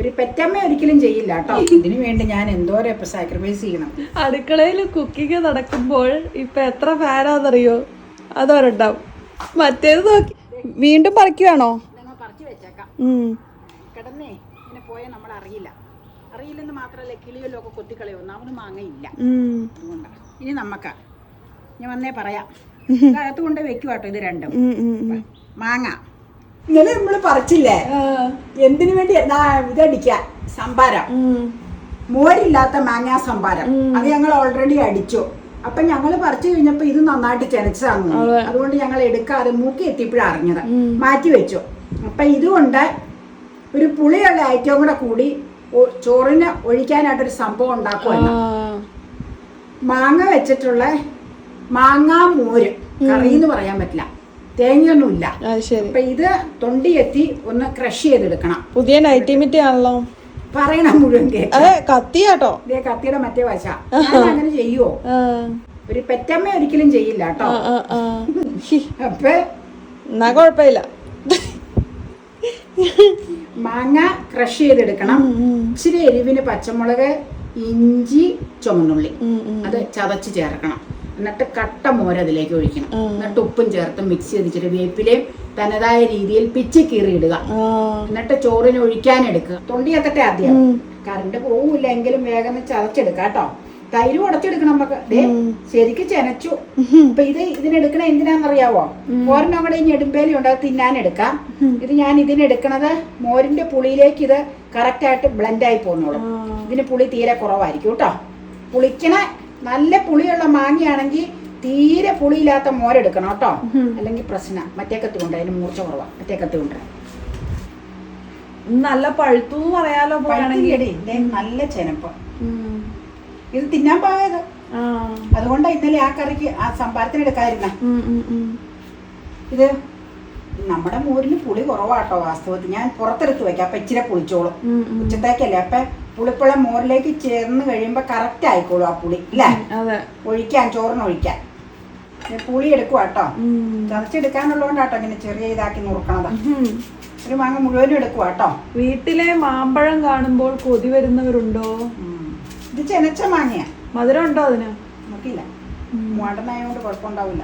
ഒരു പെറ്റമ്മ ഒരിക്കലും ചെയ്യില്ല കേട്ടോ. ഇതിനു വേണ്ടി ഞാൻ എന്തോരം ഇപ്പൊ സാക്രിഫൈസ് ചെയ്യണം. അടുക്കളയിൽ കുക്കിംഗ് നടക്കുമ്പോൾ ഇപ്പൊ എത്ര ഫാനാന്നറിയോ? അതോരുണ്ടാവും മറ്റേത് നോക്കി. വീണ്ടും പറിക്കുവാണോ? പറിച്ചു വെച്ചേക്കാം. കിടന്നേ ഇങ്ങനെ പോയാൽ നമ്മൾ അറിയില്ല. അറിയില്ലെന്ന് മാത്രമല്ല കിളിയല്ലോ ഒക്കെ കൊത്തിക്കളയോ. ഒന്നാമത് മാങ്ങയില്ല. അതുകൊണ്ടാണ് ഇനി നമ്മക്ക ഞാൻ വന്നേ പറയാം. അകത്ത് കൊണ്ട് വെക്കുവാട്ടോ ഇത് രണ്ടും. മാങ്ങ. ഇന്നലെ നമ്മൾ പറിച്ചില്ലേ? എന്തിനു വേണ്ടി എന്താ ഇതടിക്കാൻ സംഭാരം. മോരില്ലാത്ത മാങ്ങ സംഭാരം. അത് ഞങ്ങൾ ഓൾറെഡി അടിച്ചു. അപ്പൊ ഞങ്ങൾ പറിച്ചു കഴിഞ്ഞപ്പോ ഇത് നന്നായിട്ട് ചെനച്ചതാണ് അതുകൊണ്ട് ഞങ്ങൾ എടുക്കാതെ മൂക്കി എത്തിയപ്പോഴാണ് അറിഞ്ഞത്. മാറ്റി വെച്ചു. അപ്പൊ ഇതുകൊണ്ട് ഒരു പുളിയുള്ള ഐറ്റവും കൂടെ കൂടി ചോറിന് ഒഴിക്കാനായിട്ടൊരു സംഭവം. ഉണ്ടാക്കുമല്ലോ മാങ്ങ വെച്ചിട്ടുള്ള മാങ്ങാ മോര്. കറി എന്ന് പറയാൻ പറ്റില്ല. തേങ്ങയൊന്നുമില്ല. അപ്പൊ ഇത് തൊണ്ടി എത്തി ഒന്ന് ക്രഷ് ചെയ്തെടുക്കണം. പുതിയ നൈറ്റിമിറ്റി ആണല്ലോ. പറയണം മുഴുവൻ അതെ കത്തിയാട്ടോ. ഇതേ കത്തിയുടെ മറ്റേ വശ. അങ്ങനെ ചെയ്യുവോ. ഒരു പെറ്റമ്മ ഒരിക്കലും ചെയ്യില്ല കേട്ടോ. അപ്പൊ എന്നാ കുഴപ്പമില്ല. മാങ്ങ ക്രഷ് ചെയ്തെടുക്കണം. ഇച്ചിരി എരിവിന് പച്ചമുളക് ഇഞ്ചി ചുമന്നുള്ളി. അത് ചതച്ച് ചേർക്കണം. എന്നിട്ട് കട്ട മോര അതിലേക്ക് ഒഴിക്കണം എന്നിട്ട് ഉപ്പും ചേർത്ത് മിക്സ് ചെയ്തിട്ട് വേപ്പിലയും തനതായ രീതിയിൽ പിച്ചി കീറി ഇടുക ആ. എന്നിട്ട് ചോറിന് ഒഴിക്കാൻ എടുക്കുക. തൊണ്ടി എത്തട്ടെ ആദ്യം. കറണ്ട് പോവില്ല എങ്കിലും വേഗം ചതച്ചെടുക്കാം കേട്ടോ. തൈര് ഉടച്ചെടുക്കണം നമുക്ക്. ദേ ശരിക്കും ചെനച്ചു. അപ്പൊ ഇത് ഇതിനെടുക്കണ എന്തിനാണെന്നറിയാവോ? മോരിനും കൂടെ ഈ ഞെടുമ്പേലി ഉണ്ട് അത് തിന്നാനെടുക്കാം ഇത് ഞാൻ ഇതിനെടുക്കണത് മോരിന്റെ പുളിയിലേക്ക് ഇത് കറക്റ്റ് ആയിട്ട് ബ്ലെൻഡ് ആയി പോന്നോളും. ഇതിന് പുളി തീരെ കുറവായിരിക്കും കേട്ടോ. പുളിക്കണ നല്ല പുളിയുള്ള മാങ്ങയാണെങ്കിൽ തീരെ പുളിയില്ലാത്ത മോരെടുക്കണം കേട്ടോ. അല്ലെങ്കിൽ പ്രശ്നം. മറ്റേ കത്തി കൊണ്ട് അതിന് മൂർച്ച കുറവാ. മറ്റേ കത്തി കൊണ്ട് നല്ല പഴുത്തു പറയാലോ നല്ല ചെനപ്പ്. ഇത് തിന്നാൻ പോയത് അതുകൊണ്ട് ഇന്നലെ ആ കറിക്ക് ആ സംഭാരത്തിന് എടുക്കാതിരുന്ന. ഇത് നമ്മുടെ മോരിന് പുളി കുറവാട്ടോ വാസ്തവത്തിൽ. ഞാൻ പുറത്തെടുത്ത് വെക്കാം. അപ്പൊ ഇച്ചിരി പുളിച്ചോളും. ഉച്ചത്തേക്കല്ലേ. അപ്പൊ പുളിപ്പുള്ള മോരിലേക്ക് ചേർന്ന് കഴിയുമ്പോ കറക്റ്റ് ആയിക്കോളും ആ പുളി അല്ലേ ഒഴിക്കാൻ ചോറിന് ഒഴിക്കാൻ. പുളി എടുക്കുക കേട്ടോ ചതച്ചെടുക്കാന്നുള്ളതുകൊണ്ടാട്ടോ ഇങ്ങനെ ചെറിയ ഇതാക്കി നുറുക്കണത്. ഒരു മാങ്ങ മുഴുവനും എടുക്കുക കേട്ടോ വീട്ടിലെ മാമ്പഴം കാണുമ്പോൾ കൊതി വരുന്നവരുണ്ടോ? ഇത് ചെനച്ച മാങ്ങയാ. മധുരം ഉണ്ടോ അതിന് നോക്കില്ല മൂവാണ്ടനായതുകൊണ്ട് കുഴപ്പമുണ്ടാവില്ല.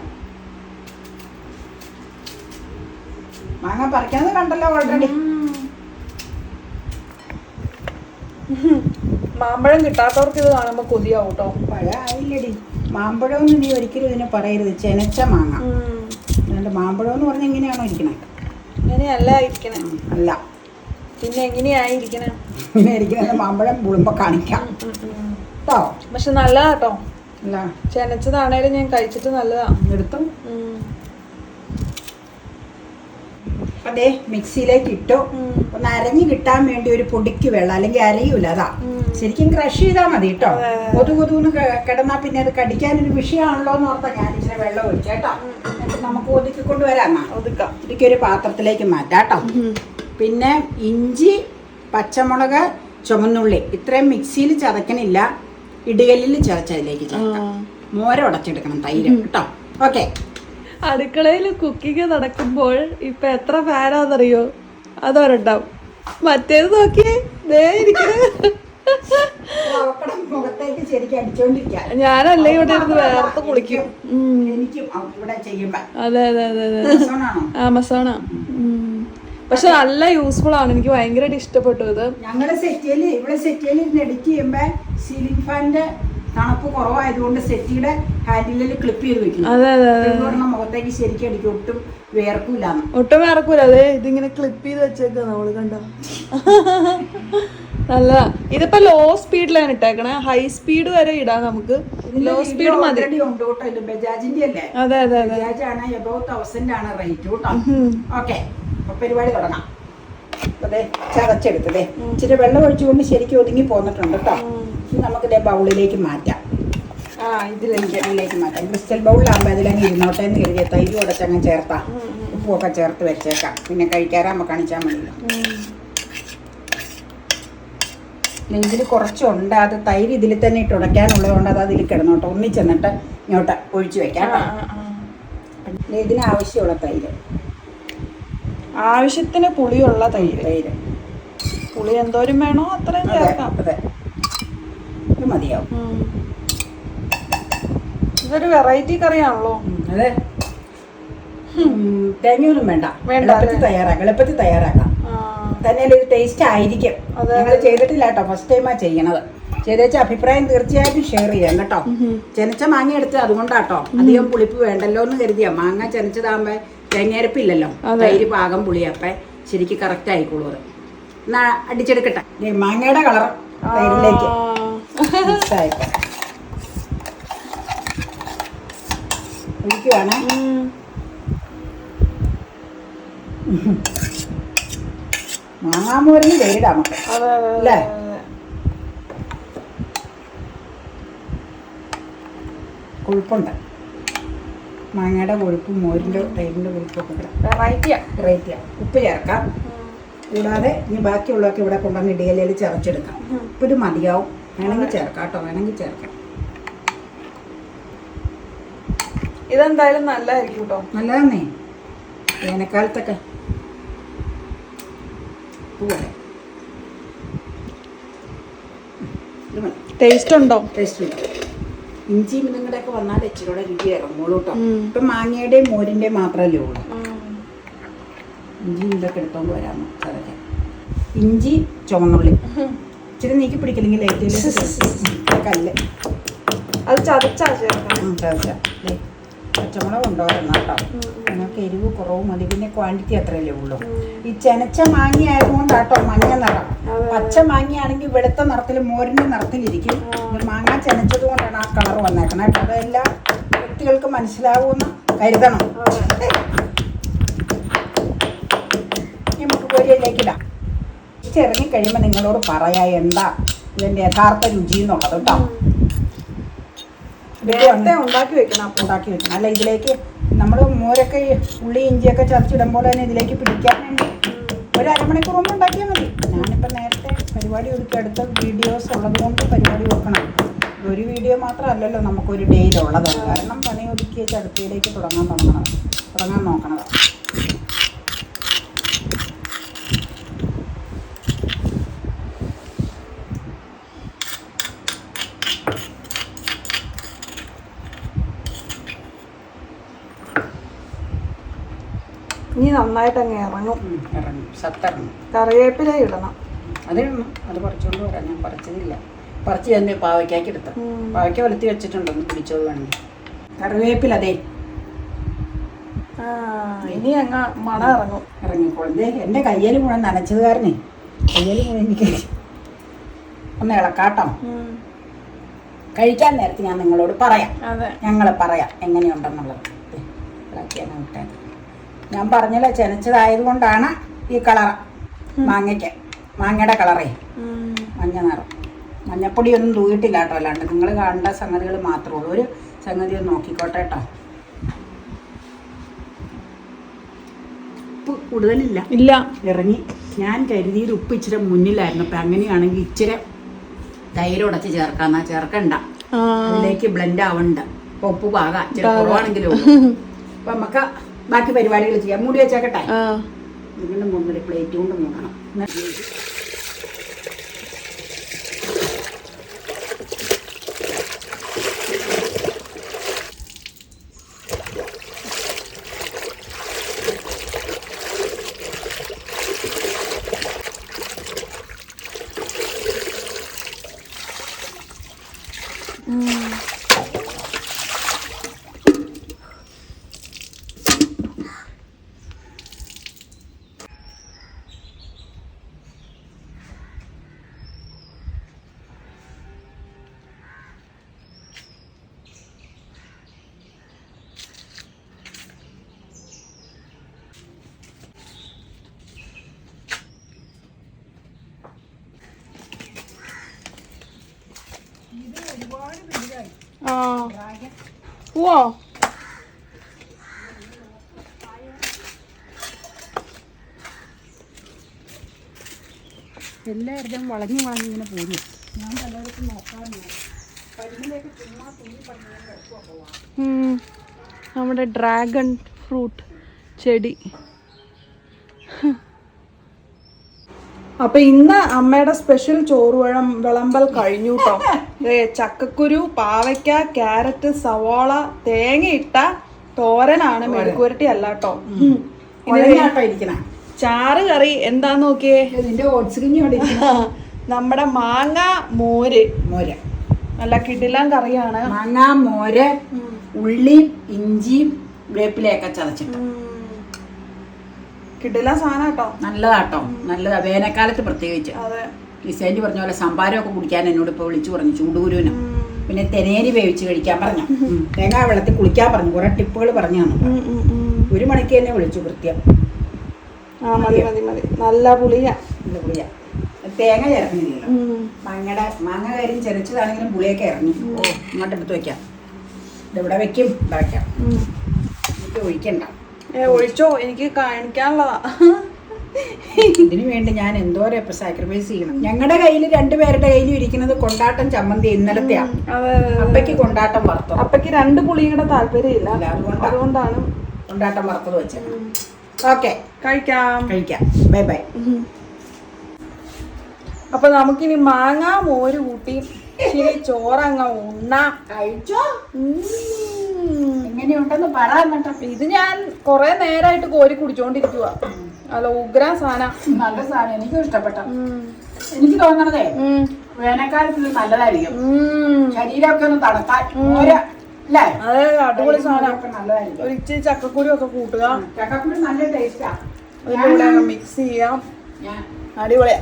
മാങ്ങ പറിക്കുന്നത് കണ്ടല്ലോ ഓൾറെഡി മാമ്പഴം കിട്ടാത്തവർക്ക് ഇത് കാണുമ്പോ കൊതിയാവും കേട്ടോ പഴ ആയില്ലടി. മാമ്പഴമെന്ന് നീ ഒരിക്കലും ഇതിനെ പറയരുത്. ചെനച്ച മാങ്ങ. അതുകൊണ്ട് മാമ്പഴം എന്ന് പറഞ്ഞാൽ എങ്ങനെയാണോ ഇരിക്കണേ? അല്ല ഇരിക്കണേ. അല്ല. പിന്നെ എങ്ങനെയായിരിക്കണേ ഇങ്ങനെ ഇരിക്കുന്നത് മാമ്പഴം പുളുമ്പോ കാണിക്കാം. കേട്ടോ പക്ഷെ നല്ലതാട്ടോ. അല്ല. ചെനച്ചതാണേലും ഞാൻ കഴിച്ചിട്ട് നല്ലതാ. എടുത്തു. അതേ മിക്സിയിലേക്ക് ഇട്ടു. ഒന്ന് അരഞ്ഞു കിട്ടാൻ വേണ്ടി ഒരു പൊടിക്ക് വെള്ളം അല്ലെങ്കിൽ അരയൂല അതാ. ശരിക്കും ക്രഷ് ചെയ്താൽ മതി കേട്ടോ കൊതു കൊതുന്ന് കിടന്നാ പിന്നെ അത് കടിക്കാൻ ഒരു വിഷയമാണല്ലോ എന്ന് ഓർത്താ ഞാൻ ഇച്ചിരി വെള്ളം ഒഴിച്ചേട്ടോ എന്നിട്ട് നമുക്ക് ഒതുക്കി കൊണ്ടുവരാന്നാ ഒതുക്കാം. ഇതൊക്കെ ഒരു പാത്രത്തിലേക്ക് മാറ്റാം കേട്ടോ. പിന്നെ ഇഞ്ചി പച്ചമുളക് ചുമന്നുള്ളി ഇത്രയും മിക്സിയിൽ ചതക്കണില്ല. ഇടുകല്ലിൽ ചതച്ചതിലേക്ക് ചേർക്കാം. മോര ഉടച്ചെടുക്കണം തൈര്. കേട്ടോ. ഓക്കെ. അടുക്കളയിൽ കുക്കിംഗ് നടക്കുമ്പോൾ ഇപ്പൊ എത്ര ഫാനാന്നറിയോ? അതോരുണ്ടാവും മറ്റേത് നോക്കിയേ. ദേ ഇരിക്കണേ മുഖത്തേക്ക് ശരിക്കും അടിച്ചോണ്ടിരിക്കാം. ഞാനല്ലേ ഇവിടെ ഇരുന്ന് വേർത്ത് കുളിക്കും. എനിക്കും ഇവിടെ ചെയ്യുമ്പോ. അതെ അതെ അതെ അതെ. ആമസോണാ. പക്ഷെ നല്ല യൂസ്ഫുൾ ആണ്. എനിക്ക് ഭയങ്കരമായിട്ട് ഇഷ്ടപ്പെട്ടു ഇത്. ഞങ്ങളുടെ സെറ്റിൽ ഇവിടെ സെറ്റിയിൽ എഡിറ്റ് ചെയ്യുമ്പോ സീലിംഗ് ഫാനിന്റെ തണുപ്പ് കുറവായതുകൊണ്ട് സെറ്റിയുടെ ഹാൻഡിലിൽ ക്ലിപ്പ് ചെയ്ത് വെക്കുന്നു. മുഖത്തേക്ക് ശരിക്കും അടിക്കും. ഒട്ടും വേർക്കൂല ഒട്ടും വേർക്കൂല അതെ ഇതിങ്ങനെ ക്ലിപ്പ് ചെയ്ത് വെച്ചേക്ക നമ്മൾ കണ്ടോ? നല്ല. ഇതിപ്പോ ലോ സ്പീഡിലാണ് ഇട്ടേക്കണേ. ഹൈ സ്പീഡ് വരെ ഇടാ നമുക്ക്. ലോ സ്പീഡ് മതി. ഓൾറെഡി ഉണ്ട് കേട്ടോ. ഇത് ബജാജിന്റെ അല്ലേ? അതെ അതെ അതെ. ബജാജ് ആണ് എബോ തൗസൻഡ് ആണ് റേറ്റ് കേട്ടോ. ഓക്കെ പരിപാടി തുടങ്ങാം. അതെ ചതച്ചെടുത്തതേ ഇച്ചിരി വെള്ളം ഒഴിച്ചുകൊണ്ട് ശരിക്കും ഒതുങ്ങി പോന്നിട്ടുണ്ട് കേട്ടോ. ഇനി നമുക്ക് ഇതേ ബൗളിലേക്ക് മാറ്റാം. ആ ഇതിലേക്ക്. ഇതിലേക്ക് മാറ്റാം. ക്രിസ്റ്റൽ ബൗളിലാകുമ്പോൾ അതിലങ്ങ് ഇരുന്നോട്ടെ എന്ന് കരുതിയ തൈര് ഉടച്ചങ്ങ് ചേർത്താം. ഉപ്പുമൊക്കെ ചേർത്ത് വെച്ചേക്കാം. പിന്നെ കഴിക്കാറാകുമ്പോൾ കാണിച്ചാൽ മതിയല്ലോ നെഞ്ചിൽ കുറച്ചുണ്ട്. അത് തൈര് ഇതിൽ തന്നെ ഇട്ട് ഉടയ്ക്കാനുള്ളത് കൊണ്ട് അത് അതിൽ കിടന്നോട്ടെ. ഒന്നിച്ചെന്നിട്ട് ഇങ്ങോട്ട് ഒഴിച്ചു വെക്കാം ഇതിനാവശ്യമുള്ള തൈര്. ആവശ്യത്തിന് പുളിയുള്ള തൈര്. തൈര്. പുളി എന്തോരം വേണോ അത്രയും ചേർക്കാം. അതെ. ഇത് മതിയാവും. ഇതൊരു വെറൈറ്റി കറിയാണല്ലോ. അതെ. തേങ്ങയൊന്നും വേണ്ട. വേണ്ട, എളുപ്പത്തിൽ തയ്യാറാക്കാം എളുപ്പത്തിൽ തയ്യാറാക്കാം. തന്നെ ഒരു ടേസ്റ്റ് ആയിരിക്കും. നിങ്ങൾ ചെയ്തിട്ടില്ല കേട്ടോ ഫസ്റ്റ് ടൈമാ ചെയ്യണത്. ചെയ്തേച്ച അഭിപ്രായം തീർച്ചയായിട്ടും ഷെയർ ചെയ്യാം കേട്ടോ. ചെനച്ച മാങ്ങ എടുത്ത് അതുകൊണ്ടാട്ടോ അധികം പുളിപ്പ് വേണ്ടല്ലോ എന്ന് കരുതിയാ. മാങ്ങ ചെനച്ചതാകുമ്പോ തേങ്ങയരപ്പില്ലല്ലോ. തൈര് പാകം പുളിയപ്പ ശരിക്ക് കറക്റ്റ് ആയിക്കോളൂ അത്. എന്നാ അടിച്ചെടുക്കട്ടെ. മാങ്ങയുടെ കളർ തൈരിലേക്ക്. ഒഴിക്കുവാണേ. മാങ്ങാമൂരിന് പേരിടാം നമുക്ക് അല്ലേ? കൊഴുപ്പുണ്ട്. മാങ്ങയുടെ കൊഴുപ്പും മോരിന്റെ തൈരിന്റെ കൊഴുപ്പൊക്കെ ചെയ്യാം ഉപ്പ് ചേർക്കാം. കൂടാതെ ഇനി ബാക്കിയുള്ളതൊക്കെ ഇവിടെ കൊണ്ടുവന്ന് ഇടിയലയിൽ ചതച്ചെടുക്കാം ഉപ്പ് ഒരു മതിയാവും. വേണമെങ്കിൽ ചേർക്കാം കേട്ടോ വേണമെങ്കിൽ ചേർക്കാം. ഇതെന്തായാലും നല്ലതായിരിക്കും കേട്ടോ നല്ലതാന്നേ. വേനൽക്കാലത്തൊക്കെ പോലെ ടേസ്റ്റ് ഉണ്ടോ? ടേസ്റ്റ് ഉണ്ട്. ഇഞ്ചി കൂടെ ഒക്കെ വന്നാൽ ഇച്ചിരി കൂടെ രുചി ഇറങ്ങുള്ളൂ കേട്ടോ ഇപ്പൊ മാങ്ങയുടെയും മോരിന്റെയും മാത്രമല്ലേ ഉള്ളൂ. ഇഞ്ചി ഇതൊക്കെ എടുത്തോണ്ട് വരാമോ ചതയ്ക്കാൻ ഇഞ്ചി ചുവന്നുള്ളി ഇച്ചിരി നീക്കി പിടിക്കില്ലെങ്കിൽ ലേറ്റ് കല്ല്. അത് ചതച്ചാ ചേർക്കണം. ചതച്ച. പച്ചമുളക് കൊണ്ടുവരണം കേട്ടോ ഞങ്ങൾക്ക് എരിവ് കുറവ് മതി. പിന്നെ ക്വാണ്ടിറ്റി അത്രയല്ലേ ഉള്ളൂ. ഈ ചെനച്ച മാങ്ങ ആയതുകൊണ്ടാട്ടോ മഞ്ഞ നിറം. പച്ച മാങ്ങയാണെങ്കിൽ വെളുത്ത നിറത്തിൽ മോരിന്റെ നിറത്തിലിരിക്കും. മാങ്ങ ചെനച്ചത് കൊണ്ടാണ് ആ കളർ വന്നേക്കണം കേട്ടോ. അതെല്ലാം വ്യക്തികൾക്ക് മനസ്സിലാവുമെന്ന് കരുതണം. നമുക്ക് പൊരിയിലേക്ക് ഇറങ്ങി കഴിയുമ്പോൾ നിങ്ങളോട് പറയാ എന്താ ഇതിന്റെ യഥാർത്ഥ രുചി എന്നുള്ളത് കേട്ടോ നേരത്തെ ഉണ്ടാക്കി വെക്കണം ഉണ്ടാക്കി വെക്കണം. അല്ല ഇതിലേക്ക് നമ്മൾ മോരൊക്കെ ഉള്ളി ഇഞ്ചിയൊക്കെ ചതച്ചിടുമ്പോൾ തന്നെ ഇതിലേക്ക് പിടിക്കാൻ വേണ്ടി ഒരു അരമണിക്കൂർ മുമ്പ് ഉണ്ടാക്കിയാൽ മതി. ഞാനിപ്പോൾ നേരത്തെ പരിപാടി ഒരുക്കി അടുത്ത വീഡിയോസ് ഉള്ളത് കൊണ്ട് പരിപാടി വെക്കണം. ഒരു വീഡിയോ മാത്രമല്ലല്ലോ നമുക്കൊരു ഡേയിലുള്ളത്. കാരണം പണി ഒരുക്കിയ ചടുപ്പിയിലേക്ക് തുടങ്ങാൻ തുടങ്ങണം. തുടങ്ങാൻ നോക്കണത് ഇനി നന്നായിട്ട് അങ്ങ് ഇറങ്ങും ഇറങ്ങും. സത്തറങ്ങും. കറിവേപ്പില ഇടണം. അതിടണം അത് പറിച്ചുകൊണ്ട് വരാം. ഞാൻ പറിച്ചതില്ല. പറിച്ച് തന്നെ പാവയ്ക്കാക്കി എടുത്തു പാവയ്ക്ക വലത്തി വെച്ചിട്ടുണ്ടൊന്ന് പിടിച്ചത് വേണ്ടി കറിവേപ്പില അതേ ഇനി അങ്ങ് മണ ഇറങ്ങും. ഇറങ്ങിക്കോളും. ദേ എന്റെ കയ്യിൽ മുഴുവൻ നനച്ചത് കാരണേ. കയ്യിൽ മുഴുവൻ എനിക്ക് ഒന്ന് ഇളക്കാട്ടോ. കഴിക്കാൻ നേരത്ത് ഞാൻ നിങ്ങളോട് പറയാം. അതെ. ഞങ്ങൾ പറയാം എങ്ങനെയുണ്ടെന്നുള്ളത്. ഇളക്കിയാണ് വിട്ടേക്കാം. ഞാൻ പറഞ്ഞല്ലോ ചെനച്ചതായത് കൊണ്ടാണ് ഈ കളർ മാങ്ങയ്ക്ക് മാങ്ങയുടെ കളറേ. മഞ്ഞ നിറം. മഞ്ഞപ്പൊടിയൊന്നും തൂയിട്ടില്ല കേട്ടോ അല്ലാണ്ട് നിങ്ങൾ കാണേണ്ട സംഗതികൾ മാത്രമേ ഉള്ളൂ. ഒരു സംഗതി ഒന്ന് നോക്കിക്കോട്ടെ കേട്ടോ. ഉപ്പ് കൂടുതലില്ല. ഇല്ല. ഇറങ്ങി. ഞാൻ കരുതിയത് ഉപ്പ് ഇച്ചിരി മുന്നിലായിരുന്നു. അപ്പം അങ്ങനെയാണെങ്കിൽ ഇച്ചിരി തൈര് ഉടച്ച് ചേർക്കാന്നാ. ചേർക്കണ്ട. അതിലേക്ക് ബ്ലെൻഡ് ആവണ്ട. ഉപ്പ് പാകാം. ഇച്ചിരി കുറവാണെങ്കിലും അപ്പൊ നമുക്ക് ബാക്കി പരിപാടികൾ ചെയ്യാം. മൂടി വെച്ചേക്കട്ടെ. ആ. മൂന്നര പ്ലേറ്റ് കൊണ്ട് മൂടണം. എന്നിട്ട് ആ. പോവോ എല്ലാവരുടെയും വളഞ്ഞു വളഞ്ഞു ഇങ്ങനെ പോരും ഞാൻ പലയിടത്തും നോക്കാറുണ്ട് നമ്മുടെ ഡ്രാഗൺ ഫ്രൂട്ട് ചെടി. അപ്പൊ ഇന്ന് അമ്മയുടെ സ്പെഷ്യൽ ചോറുവഴം വിളമ്പൽ കഴിഞ്ഞു കേട്ടോ ചക്കക്കുരു പാവയ്ക്ക ക്യാരറ്റ് സവാള തേങ്ങ ഇട്ട തോരനാണ് മെഴുക്കുരട്ടി അല്ല കേട്ടോ ചാറ് കറി എന്താന്ന് നോക്കിയേ? നമ്മുടെ മാങ്ങ മോര്. മോര്. നല്ല കിടിലൻ കറിയാണ്. മാങ്ങ മോര് ഉള്ളിയും ഇഞ്ചിയും വേപ്പിലയൊക്കെ ചതച്ചിട്ട്. കിടിലൻ സാധനം കേട്ടോ. നല്ലതാട്ടോ. നല്ലതാ വേനൽക്കാലത്ത് പ്രത്യേകിച്ച്. അതെ. ലിസേന്റെ പറഞ്ഞ പോലെ സംഭാരമൊക്കെ കുടിക്കാൻ എന്നോട് ഇപ്പോൾ വിളിച്ചു പറഞ്ഞു ചൂടുകുരുവിന്. പിന്നെ തെനേരി വേവിച്ച് കഴിക്കാൻ പറഞ്ഞു. തേങ്ങാ വെള്ളത്തിൽ കുളിക്കാൻ പറഞ്ഞു. കുറെ ടിപ്പുകൾ പറഞ്ഞു തന്നു. ഒരു മണിക്ക് തന്നെ വിളിച്ചു കൃത്യം. ആ മതി മതി മതി. നല്ല പുളിയാ. നല്ല പുളിയ. തേങ്ങ ചേർക്കുന്നില്ലല്ലോ മാങ്ങയുടെ മാങ്ങ കാര്യം ചെറിച്ചതാണെങ്കിലും പുളിയൊക്കെ ഇറങ്ങി. ഓ ഇങ്ങോട്ട് എടുത്ത് വെക്കാം ഇതെവിടെ വെക്കും. ഇവിടെ വെക്കാം. ഉം. എനിക്ക് ഒഴിക്കണ്ട. ഒഴിച്ചോ. എനിക്ക് കാണിക്കാനുള്ളതാ. ഇതിനു വേണ്ടി ഞാൻ എന്തോരം ഇപ്പൊ സാക്രിഫൈസ് ചെയ്യണം. ഞങ്ങളുടെ കയ്യിൽ രണ്ടുപേരുടെ കയ്യിലും ഇരിക്കുന്നത് കൊണ്ടാട്ടം ചമ്മന്തി ഇന്നലത്തെ അപ്പക്ക് അപ്പയ്ക്ക് കൊണ്ടാട്ടം വറുത്തത്. അപ്പക്ക് രണ്ട് പുളിയുടെ താല്പര്യം ഇല്ല, അതുകൊണ്ടാ. അതുകൊണ്ടാണ്. കൊണ്ടാട്ടം വറുത്തത് വെച്ചത്. ഓക്കെ. കഴിക്കാം. കഴിക്കാം. Bye bye. അപ്പൊ നമുക്കിനി മാങ്ങ മോര് കൂട്ടി ഇച്ചിരി ചോറങ്ങ ഉണ്ണ. കഴിച്ചോ. എങ്ങനെയുണ്ടെന്ന് പറ എന്നിട്ട് ഇത് ഞാൻ കുറെ നേരമായിട്ട് കോരി കുടിച്ചോണ്ടിരിക്കുക അല്ല ഉഗ്ര സാധന. നല്ല സാധനം. എനിക്കും ഇഷ്ടപ്പെട്ട. എനിക്ക് തോന്നണതേ വേനൽക്കാലത്ത് നല്ലതായിരിക്കും. ശരീരമൊക്കെ ഒന്ന് തണുത്താൽ അല്ലേ? അതെ അടിപൊളി സാധനം. നല്ലതായിരിക്കും. ഒരു ഇച്ചിരി ചക്കക്കുരു ഒക്കെ കൂട്ടുക ചക്കക്കുരു നല്ല ടേസ്റ്റാ മിക്സ് ചെയ്യാം. അടിപൊളിയാ.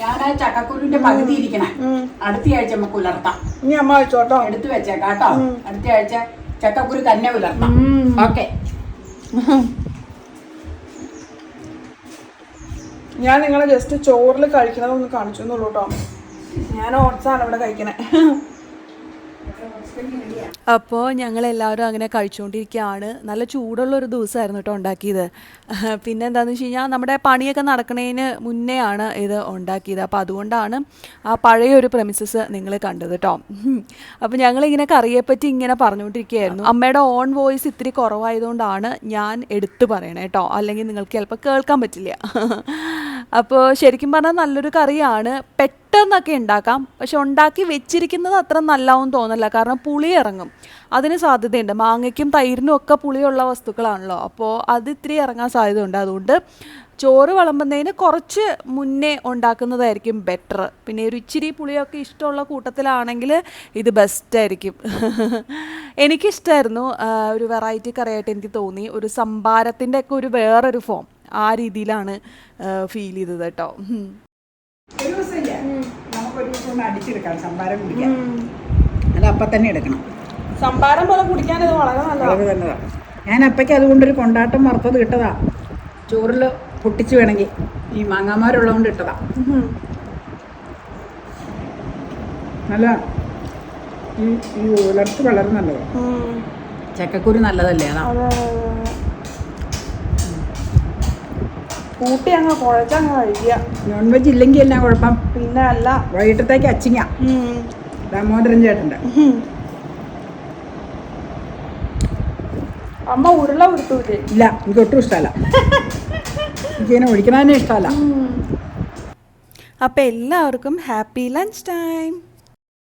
ഞാൻ ആ ചക്കക്കുരുവിന്റെ പകുതി ഇരിക്കണേ. അടുത്ത ആഴ്ച നമുക്ക് ഉലർത്താം. ഇനി അമ്മ വെച്ചോട്ടോ? എടുത്തു വെച്ചേക്കാട്ടോ അടുത്ത ആഴ്ച ചക്കക്കുരു തന്നെ പുലർത്താം. ഓക്കെ. ഞാൻ നിങ്ങളെ ജസ്റ്റ് ചോറിൽ കഴിക്കണതൊന്ന് കാണിച്ചു എന്നുള്ളൂ കേട്ടോ ഞാൻ ഓട്സാണ് ഇവിടെ കഴിക്കണേ. അപ്പോൾ ഞങ്ങൾ എല്ലാവരും അങ്ങനെ കഴിച്ചുകൊണ്ടിരിക്കുകയാണ് നല്ല ചൂടുള്ള ഒരു ദിവസമായിരുന്നു കേട്ടോ ഉണ്ടാക്കിയത്. പിന്നെ എന്താണെന്ന് വെച്ച് കഴിഞ്ഞാൽ നമ്മുടെ പണിയൊക്കെ നടക്കുന്നതിന് മുന്നേ ആണ് ഇത് ഉണ്ടാക്കിയത്. അപ്പോൾ അതുകൊണ്ടാണ് ആ പഴയ ഒരു പ്രമിസസ് നിങ്ങൾ കണ്ടത് കേട്ടോ അപ്പോൾ ഞങ്ങളിങ്ങനെ കറിയെപ്പറ്റി ഇങ്ങനെ പറഞ്ഞുകൊണ്ടിരിക്കുകയായിരുന്നു അമ്മയുടെ ഓൺ വോയിസ് ഇത്തിരി കുറവായതുകൊണ്ടാണ് ഞാൻ എടുത്തു പറയണേ കേട്ടോ അല്ലെങ്കിൽ നിങ്ങൾക്ക് ചിലപ്പോൾ കേൾക്കാൻ പറ്റില്ല. അപ്പോൾ ശരിക്കും പറഞ്ഞാൽ നല്ലൊരു കറിയാണ്. പെട്ടെന്നൊക്കെ ഉണ്ടാക്കാം. പക്ഷെ ഉണ്ടാക്കി വെച്ചിരിക്കുന്നത് അത്ര നല്ലതാവും തോന്നില്ല. കാരണം പുളി ഇറങ്ങും. അതിന് സാധ്യതയുണ്ട്. മാങ്ങയ്ക്കും തൈരിനും ഒക്കെ പുളിയുള്ള വസ്തുക്കളാണല്ലോ. അപ്പോൾ അത് ഇത്തിരി ഇറങ്ങാൻ സാധ്യതയുണ്ട്. അതുകൊണ്ട് ചോറ് വിളമ്പുന്നതിന് കുറച്ച് മുന്നേ ഉണ്ടാക്കുന്നതായിരിക്കും ബെറ്റർ പിന്നെ ഒരു ഇച്ചിരി പുളിയൊക്കെ ഇഷ്ടമുള്ള കൂട്ടത്തിലാണെങ്കിൽ ഇത് ബെസ്റ്റ് ആയിരിക്കും. എനിക്കിഷ്ടമായിരുന്നു ഒരു വെറൈറ്റി കറിയായിട്ട് എനിക്ക് തോന്നി. ഒരു സംഭാരത്തിന്റെ ഒക്കെ ഒരു വേറൊരു ഫോം ആ രീതിയിലാണ് ഫീൽ ചെയ്തത് കേട്ടോ. ഒരു ദിവസം ഒന്ന് അടിച്ചെടുക്കാം സംഭാരം കുടിക്കാം അത് അപ്പം തന്നെ എടുക്കണം. സംഭാരം പോലെ കുടിക്കാൻ ഇത് വളരെ നല്ലതാണ് വളരെ നല്ലതാ. ഞാൻ അപ്പയ്ക്ക് അതുകൊണ്ടൊരു കൊണ്ടാട്ടം വറുത്തത് ഇട്ടതാ. ചോറിൽ പൊട്ടിച്ചു വേണമെങ്കിൽ ഈ മാങ്ങാമാരുള്ളതുകൊണ്ട് ഇട്ടതാ. നല്ല ഈ ഈ ഉലർത്ത് വളരെ നല്ലതാണ് ചക്കക്കുരു നല്ലതല്ലേ അതാ. കൂട്ടി അങ്ങ് കുഴച്ചങ്ങ് കഴിക്കുക നോൺ വെജ് ഇല്ലെങ്കിൽ എന്നാ കുഴപ്പം? പിന്നെ അല്ല. വൈകിട്ടത്തേക്ക് അച്ചിങ്ങ. ദാമോദരൻ ചേട്ടന്റെ. അമ്മ ഉരുള ഉരുത്തൂലേ ഇല്ല എനിക്ക് ഒട്ടും ഇഷ്ടമല്ല. എനിക്കിങ്ങനെ ഒഴിക്കണതന്നെ ഇഷ്ടമല്ല. അപ്പം എല്ലാവർക്കും ഹാപ്പി ലഞ്ച് ടൈം.